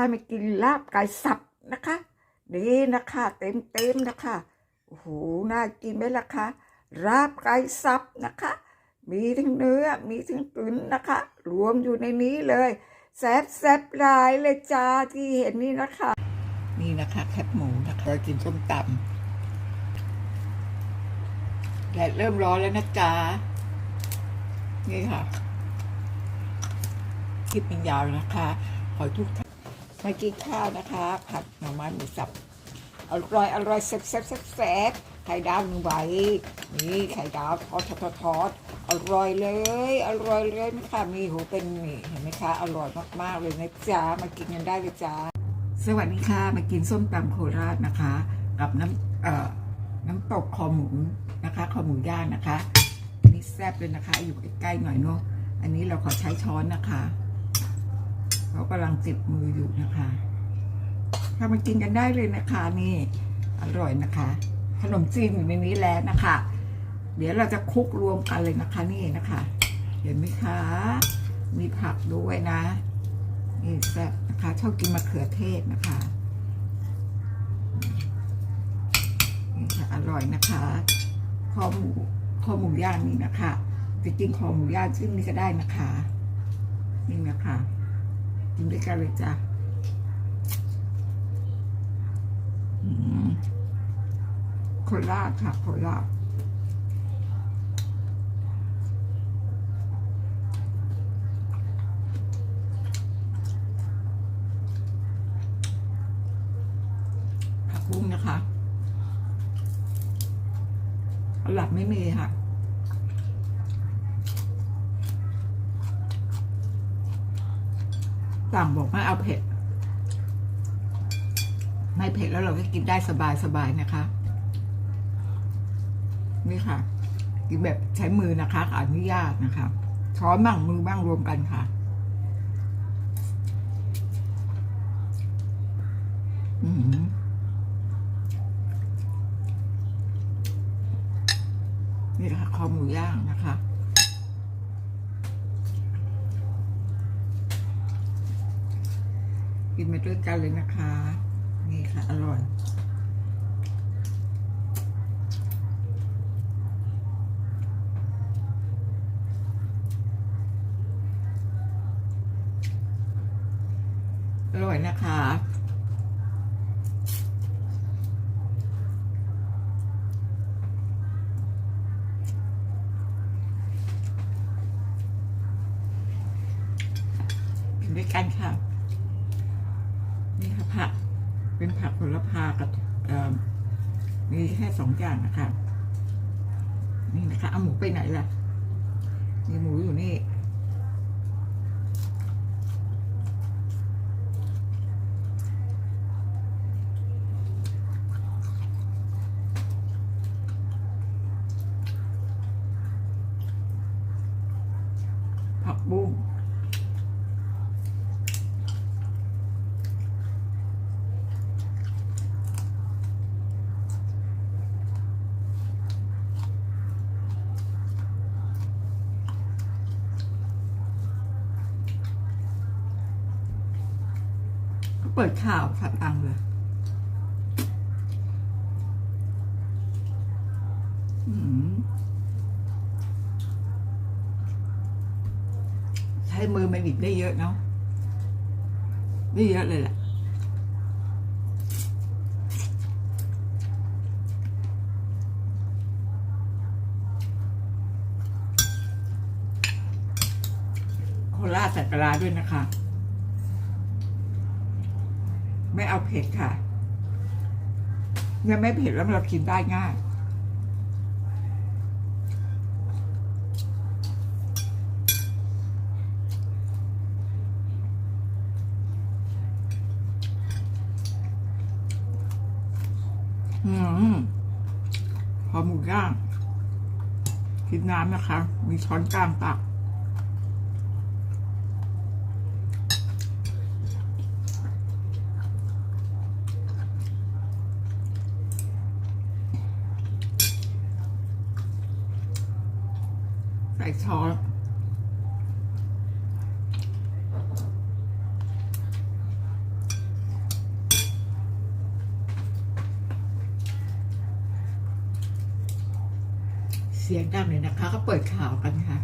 ามากินลาบไก่สับนะคะนี่นะคะเต็มเต็มๆนะคะโอ้โหน่ากินไหมล่ะคะลาบไก่สับนะคะ มีทั้งเนื้อมีทั้งตุ๋นนะคะ รวมอยู่ในนี้เลยแซ่บแซ่บๆหลายเลยจ้าที่เห็นนี่นะคะ นี่นะคะ แคบหมูนะคะกินส้มตำแดดเริ่มร้อนแล้วนะจ๊ะนี่ค่ะคลิปมันยาวนะคะ ขอทุกท่าน มากินข้าวนะคะ ผัดหน่อไม้หมูสับอร่อยอร่อยแซ่บแซ่บแซ่บไข่ดาวหนึ่งใบนี่ไข่ดาวทอดทอดทอดอร่อยเลย อร่อยเลยนะคะมีหูเป็นนี่เห็นไหมคะอร่อยมากๆเลยนะจ๊ะมากินกันได้เลยจ้าสวัสดีค่ะมากินส้มตำโคราชนะคะ กับน้ำเอ่อน้ำตกคอหมูนะคะ คอหมูย่างนะคะอันนี้แซ่บเลยนะคะ อยู่ใกล้ๆหน่อยเนาะอันนี้เราขอใช้ช้อนนะคะ เขากำลังติดมืออยู่นะคะ ถ้ามากินกันได้เลยนะคะนี่อร่อยนะคะ ขนมจีนอยู่ในนี้แล้วนะคะ เดี๋ยวเราจะคลุกรวมกันเลยนะคะนี่นะคะ เห็นไหมคะ มีผักด้วยนะนี่แซ่บนะคะชอบกินมะเขือเทศนะคะนี่ค่ะอร่อยนะคะคอหมูคอหมูย่างนี่นะคะจะกินคอหมูย่างซึ่งนี่ก็ได้นะคะนี่นะคะ กินด้วยกันเลยจ้ะอืมโคราชค่ะโคราชผักบุ้งนะคะ หลับไม่มีค่ะ สั่งบอกไม่เอาเผ็ด ไม่เผ็ดแล้วเราก็กินได้สบายสบายๆนะคะ นี่ค่ะ กินแบบใช้มือนะคะขออนุญาตนะคะช้อนบ้างมือบ้างรวมกันค่ะอืมนี่ค่ะคอหมูย่างนะคะ กินมาด้วยกันเลยนะคะ นี่ค่ะ อร่อยอร่อยนะคะ กินด้วยกันค่ะนี่ค่ะ ผัก เป็นผักผลพากับมีแค่สองอย่างนะคะนี่นะคะเอาหมูไปไหนล่ะมีหมูอยู่นี่ผักบุ้ง เปิดข่าวสัตตังเลยใช้มือมันหยิบได้เยอะเนาะได้เยอะเลยแหละโคราชใส่ปลาร้าด้วยนะคะ ไม่เอาเผ็ดค่ะ ยังไม่เผ็ดแล้วเรากินได้ง่าย อืมพอหมูย่างกินน้ำนะคะ มีช้อนกลางตัก ก่ซอสเสียงดังเลยนะคะ ก็เปิดข่าวกันค่ะ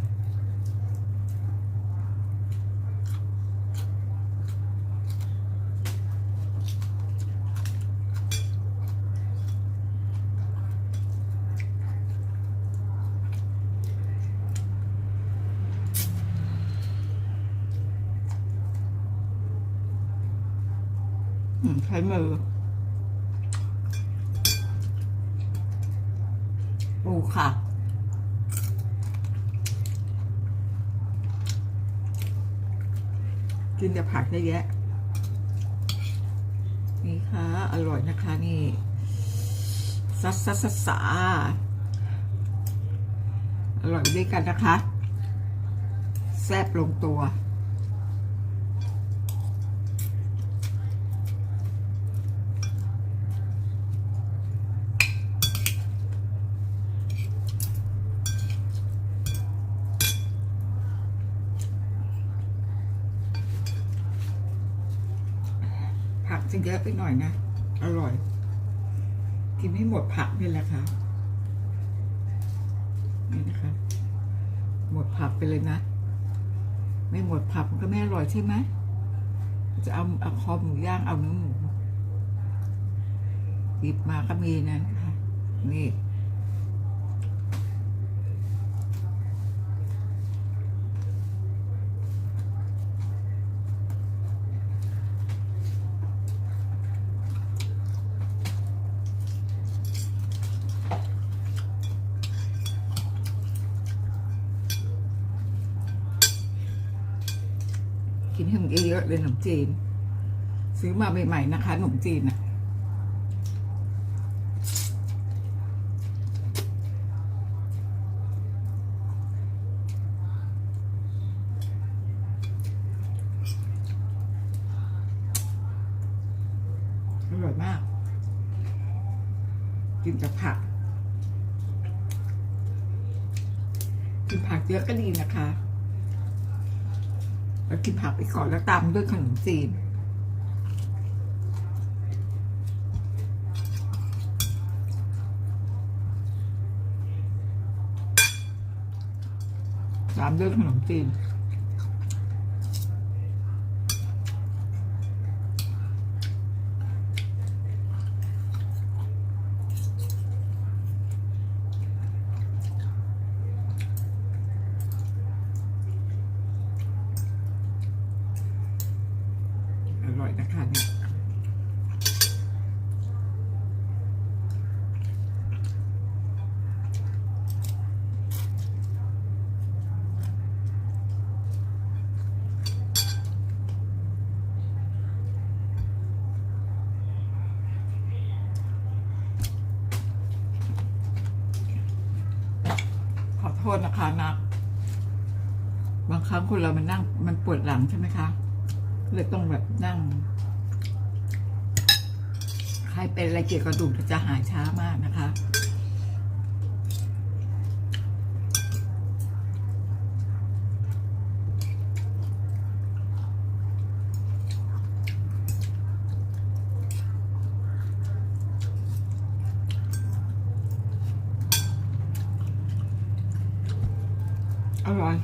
ใช้มือปูค่ะ กินแต่ผักได้แยะ นี่ค่ะ อร่อยนะคะนี่ซัสซัสซัสสาอร่อยด้วยกันนะคะ แซ่บลงตัว ผักจะเยอะไปหน่อยนะ อร่อย กินให้หมดผักนี่แหละค่ะนี่นะคะ หมดผักไปเลยนะ ไม่หมดผักมันก็ไม่อร่อยใช่ไหมจะเอาเอาคอหมูย่างเอาเนื้อหมูหยิบมาก็มีนะนค่ะนี่ กินให้มันเยอะๆเลยขนมจีน ซื้อมาใหม่ๆนะคะขนมจีนอะอร่อยมาก กินกับผัก กินผักเยอะก็ดีนะคะ แล้วกินผักไปก่อนแล้วตามด้วยขนมจีนตามด้วยขนมจีน อร่อยนะคะเนี่ยขอ โทษนะคะนัก บางครั้งคนเรามันนั่ง มันปวดหลังใช่ไหมคะเลยต้องแบบนั่ง ใครเป็นอะไรเกี่ยวกับกระดูกจะหายช้ามากนะคะ ร่อย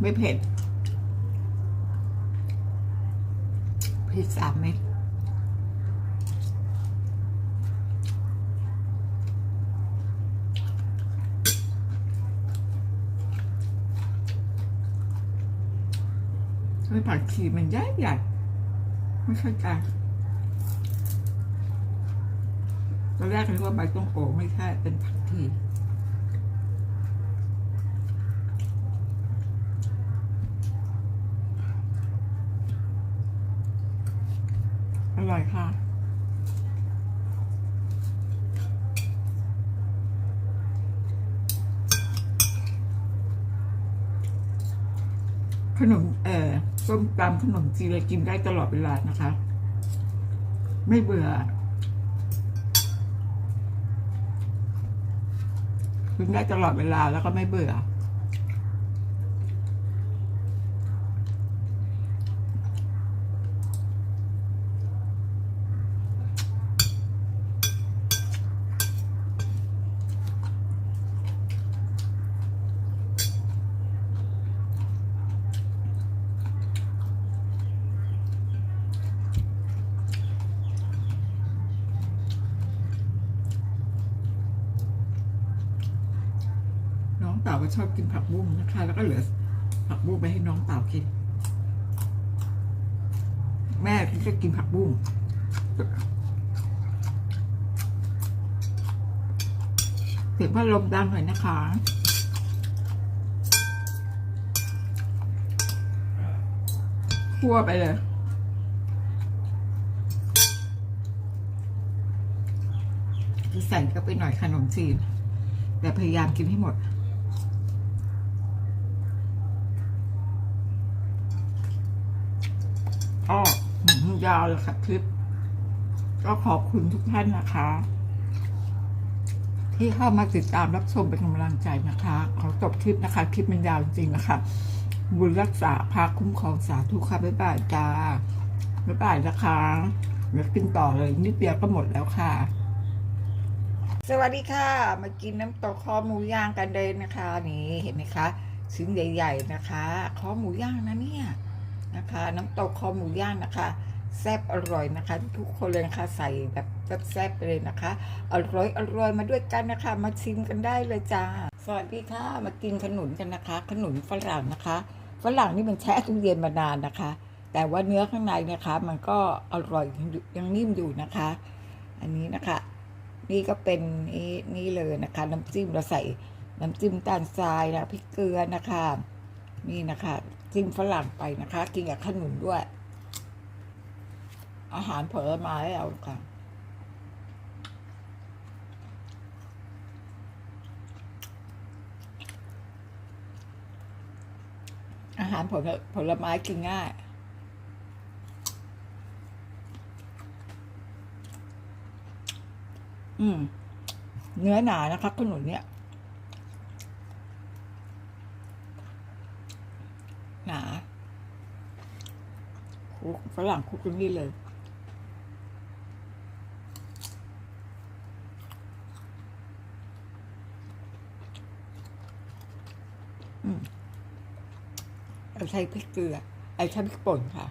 ไม่เผ็ดพริกสามเม็ดไม่ผักชีมันใหญ่ใหญ่ไม่ใช่จาตอนแรกนึกว่าใบต้งโอไม่ใช่เป็นผักชี ร่อยค่ะ ขนมเอ่อส้มตำขนมจีนเลยกินได้ตลอดเวลานะคะ ไม่เบื่อกินได้ตลอดเวลาแล้วก็ไม่เบื่ออ เต่าก็ชอบกินผักบุ้งนะคะ แล้วก็เหลือผักบุ้งไปให้น้องเต่ากิน แม่ที่จะกินผักบุ้งเสียงพัดลมดังหน่อยนะคะคั่วไปเลยใส่ก็ไปหน่อยขนมจีน แต่พยายามกินให้หมด ก็หืมยาวเลยค่ะคลิป ก็ขอบคุณทุกท่านนะคะ ที่เข้ามาติดตามรับชมเป็นกำลังใจนะคะ ขอจบคลิปนะคะ คลิปมันยาวจริงนะคะบุญรักษาพาคุ้มครองสาธุค่ะบ๊ายบายจ้าบ๊ายบายนะคะเดี๋ยวกินต่อเลยนิดเดียวก็หมดแล้วค่ะ สวัสดีค่ะ มากินน้ำตกคอหมูย่างกันเลยนะคะ นี่เห็นไหมคะชิ้นใหญ่ ๆ นะคะ คอหมูย่างนะเนี่ย นะคะ น้ำตกคอหมูย่างนะคะแซ่บอร่อยนะคะ ทุกคนเลยนะคะใส่แบบแซ่บๆไปเลยนะคะ อร่อยอร่อยมาด้วยกันนะคะ มาชิมกันได้เลยจ้าสวัสดีค่ะมากินขนุนกันนะคะ ขนุนฝรั่งนะคะฝรั่งนี่มันแช่ตู้เย็นมานานนะคะ แต่ว่าเนื้อข้างในนะคะ มันก็อร่อยยังนิ่มอยู่นะคะ อันนี้นะคะ นี่ก็เป็นนี่นี่เลยนะคะ น้ำจิ้มเราใส่น้ำจิ้มตาลทรายนะพริกเกลือนะคะ นี่นะคะ จิ้มฝรั่งไปนะคะ กินกับขนุนด้วย อาหารผลไม้เอาค่ะอาหารผลผลไม้กินง่าย อืม เนื้อหนานะคะขนุนเนี่ย หนาคลุก ฝรั่งคุกตรงนี้เลย อืมเอาใช้พริกเกลือไอ้ใช้พริกป่นค่ะ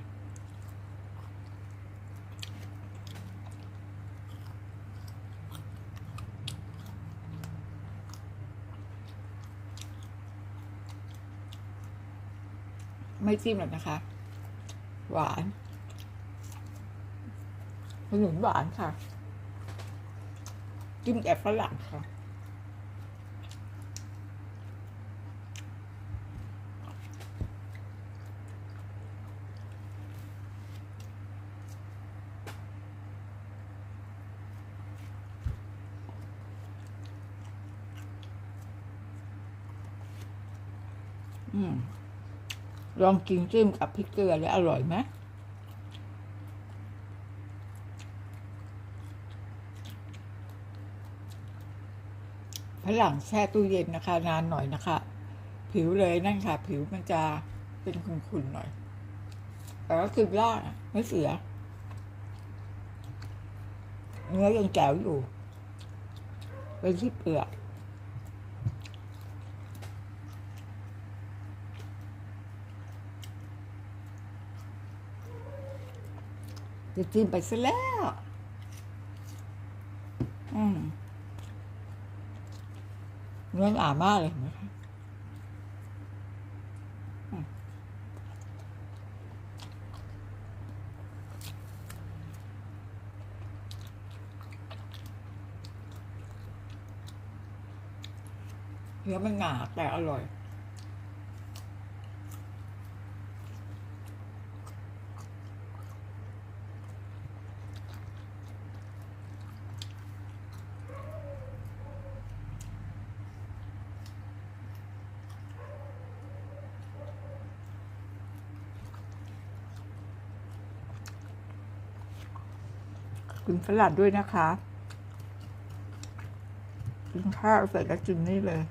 ไม่จิ้มหรอกนะคะ หวานขนุนหวานค่ะ จิ้มแต่ฝรั่งค่ะอืม ลองกินจิ้มกับพริกเกลือแล้วอร่อยไหมฝรั่งแช่ตู้เย็นนะคะ นานหน่อยนะคะ ผิวเลยนั่นค่ะ ผิวมันจะเป็นขุ่นๆหน่อย แต่ก็คือล่าไม่เสีย เนื้อยังแจ๋วอยู่ เป็นที่เปลือก จะจิ้มไปซะแล้ว อืมเนื้อหนามากเลยนไหมคะอืมเนื้อมันหนาแต่อร่อย สลัดด้วยนะคะ กินข้าวเสร็จแล้วกินนี่เลย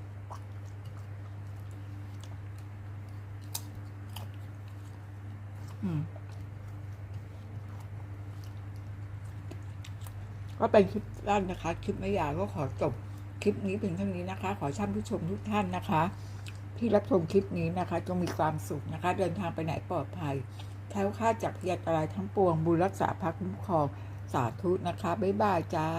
อืมก็เป็นคลิปสั้นนะคะ คลิปไม่ยาวก็ขอจบคลิปนี้เพียงเท่านี้นะคะ ขอท่านผู้ชมทุกท่านนะคะ ที่รับชมคลิปนี้นะคะ จงมีความสุขนะคะ เดินทางไปไหนปลอดภัยแคล้วคลาดจากพยาอันตรายทั้งปวงบุญรักษาพระคุ้มครอง สาธุนะคะ บ๊ายบายจ้า